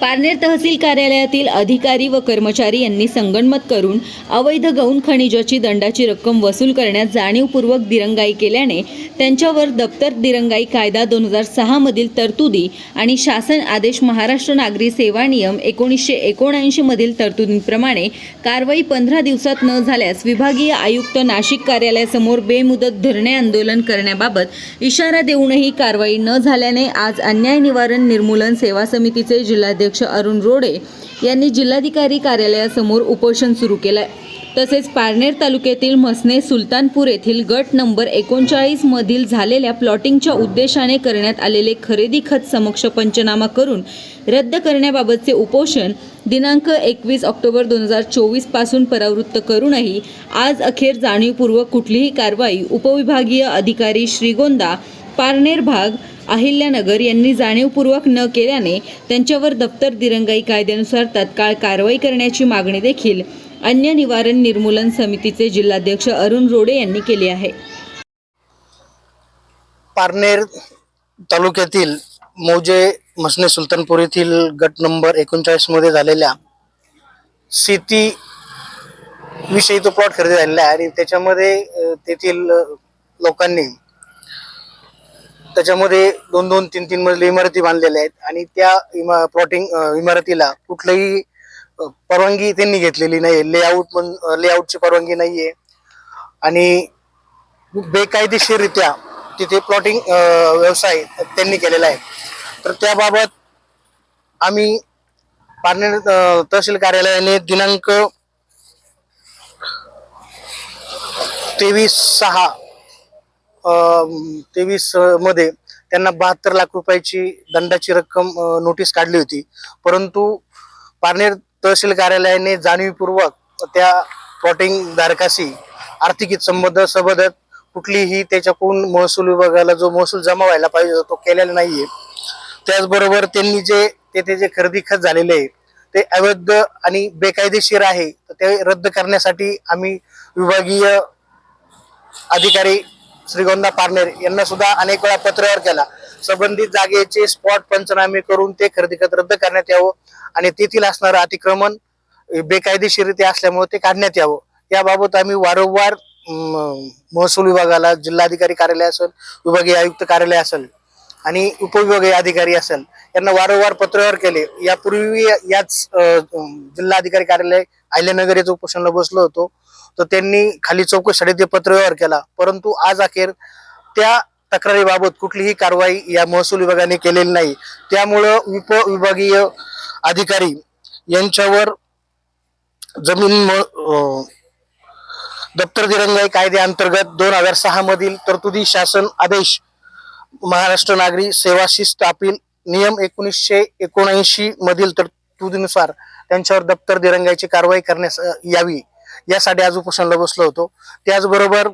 पारनेर तहसील कार्यालयातील अधिकारी व कर्मचारी यांनी संगणमत करून अवैध गौण खनिजाची दंडाची रक्कम वसूल करण्यात जाणीवपूर्वक दिरंगाई केल्याने त्यांच्यावर दप्तर दिरंगाई कायदा दोन हजार सहामधील तरतुदी आणि शासन आदेश महाराष्ट्र नागरी सेवा नियम एकोणीसशे एकोणऐंशीमधील तरतुदींप्रमाणे कारवाई पंधरा दिवसात न झाल्यास विभागीय आयुक्त नाशिक कार्यालयासमोर बेमुदत धरणे आंदोलन करण्याबाबत इशारा देऊनही कारवाई न झाल्याने आज अन्याय निवारण निर्मूलन सेवा समितीचे जिल्हाध्यक्ष अरुण रोडे यांनी जिल्हाधिकारी कार्यालयासमोर उपोषण सुरू केलं आहे तसेच पारनेर तालुक्यातील म्हसने सुलतानपूर येथील गट नंबर एकोणचाळीस मधील झालेल्या प्लॉटिंगच्या उद्देशाने करण्यात आलेले खरेदी खत समक्ष पंचनामा करून रद्द करण्याबाबतचे उपोषण दिनांक एकवीस ऑक्टोबर दोन हजार चोवीसपासून परावृत्त करूनही आज अखेर जाणीवपूर्वक कुठलीही कारवाई उपविभागीय अधिकारी श्रीगोंदा पारनेर भाग अहिल्यानगर यांनी जाणीवपूर्वक न केल्याने त्यांच्यावर दप्तर दिरंगाई कायद्यानुसार तत्काळ कारवाई करण्याची मागणी देखील अन्य निवारण निर्मूलन समितीचे जिल्हाध्यक्ष अरुण रोडे यांनी केली आहे. पारनेर तालुक्यातील मौजे मसने सुलतानपूर येथील गट नंबर एकोणचाळीसमध्ये झालेल्या शेती विषयी तो प्लॉट खरेदी झालेला आहे आणि त्याच्यामध्ये तेथील लोकांनी त्याच्यामध्ये दोन दोन तीन तीन मजली इमारती बांधलेल्या आहेत. आणि त्या इमा प्लॉटिंग इमारतीला कुठलंही परवानगी त्यांनी घेतलेली नाही लेआउट पण लेआउटची परवानगी नाही आहे आणि बेकायदेशीररित्या तिथे प्लॉटिंग व्यवसाय त्यांनी केलेला आहे. तर त्याबाबत आम्ही पारनेर तहसील कार्यालयाने दिनांक तेवीस सहा तेवीसमध्ये त्यांना बहात्तर लाख रुपयाची दंडाची रक्कम नोटीस काढली होती. परंतु पारनेर तहसील कार्यालयाने जाणीवपूर्वक त्या प्लॉटिंग धारकाशी आर्थिक संबंध सबदत कुठलीही त्याच्याकडून महसूल विभागाला जो महसूल जमा व्हायला पाहिजे होता, तो केलेला नाहीये. त्याचबरोबर त्यांनी जे तेथे जे खरेदी खत झालेले आहे ते अवैध आणि बेकायदेशीर आहे तर ते रद्द करण्यासाठी आम्ही विभागीय अधिकारी श्रीगोंदा पारनेर यांना सुद्धा अनेक वेळा पत्रावर केला. संबंधित जागेचे स्पॉट पंचनामे करून ते खरेदी खत रद्द करण्यात यावं आणि तेथील असणारं अतिक्रमण बेकायदेशीरित्या असल्यामुळे ते काढण्यात यावं. याबाबत आम्ही वारंवार महसूल विभागाला जिल्हाधिकारी कार्यालय असेल विभागीय आयुक्त कार्यालय असेल आणि उपविभागीय अधिकारी असेल यांना वारंवार पत्रव्यवहार केले. यापूर्वी याच जिल्हा जिल्हाधिकारी कार्यालय अहिल्यानगर याचं उपोषणाला बसलो होतो. तर त्यांनी खाली चौकशीसाठी ते पत्रव्यवहार केला. परंतु आज अखेर त्या तक्रारीबाबत कुठलीही कारवाई या महसूल विभागाने केलेली नाही. त्यामुळं उप विभागीय अधिकारी यांच्यावर जमीन म- दप्तर दिरंगाई कायद्याअंतर्गत दोन हजार सहा मधील तरतुदी शासन आदेश महाराष्ट्र नागरी सेवा शिस्त अपील नियम एकोणीसशे एकोणऐंशी मधील तरतुदीनुसार त्यांच्यावर दप्तर दिरंगाईची कारवाई करण्यास यावी. यासाठी आज उपोषणाला बसलो होतो. त्याचबरोबर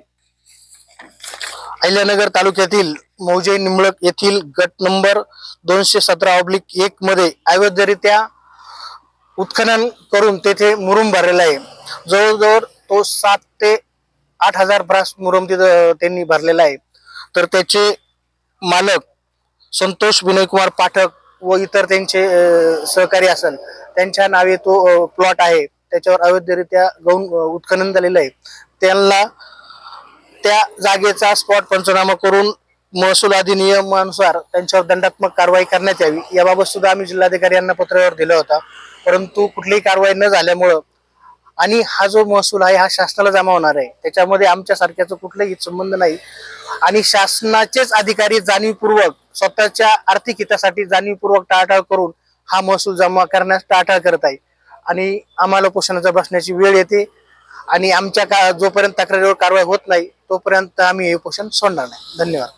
अहिल्यानगर तालुक्यातील मौजे निंबळक येथील गट नंबर दोनशे सतरा ऑब्लिक एक मध्ये अवैधरित्या उत्खनन करून तेथे मुरुम भरलेला आहे. जवळजवळ तो सात ते आठ हजार ब्रास मुरुम तिथं त्यांनी भरलेला आहे. तर त्याचे मालक संतोष विनयकुमार पाठक व इतर त्यांचे सहकारी असेल त्यांच्या नावे तो प्लॉट आहे. त्याच्यावर अवैधरित्या गौण उत्खनन झालेलं आहे. त्यांना त्या जागेचा स्पॉट पंचनामा करून महसूल अधिनियमानुसार त्यांच्यावर दंडात्मक कारवाई करण्यात यावी. याबाबत सुद्धा आम्ही जिल्हाधिकारी यांना पत्रावर दिला होता. परंतु कुठलीही कारवाई न झाल्यामुळं आणि हा जो महसूल आहे हा शासनाला जमा होणार आहे. त्याच्यामध्ये आमच्या सारख्याचा कुठलाही संबंध नाही. आणि शासनाचेच अधिकारी जाणीवपूर्वक स्वतःच्या आर्थिक हितासाठी जाणीवपूर्वक टाळाटाळ करून हा महसूल जमा करण्यास टाळाटाळ करत आहे. आणि आम्हाला पोषणाचा बसण्याची वेळ येते. आणि आमच्या का जोपर्यंत तक्रारीवर कारवाई होत नाही तोपर्यंत आम्ही हे पोषण सोडणार नाही. धन्यवाद.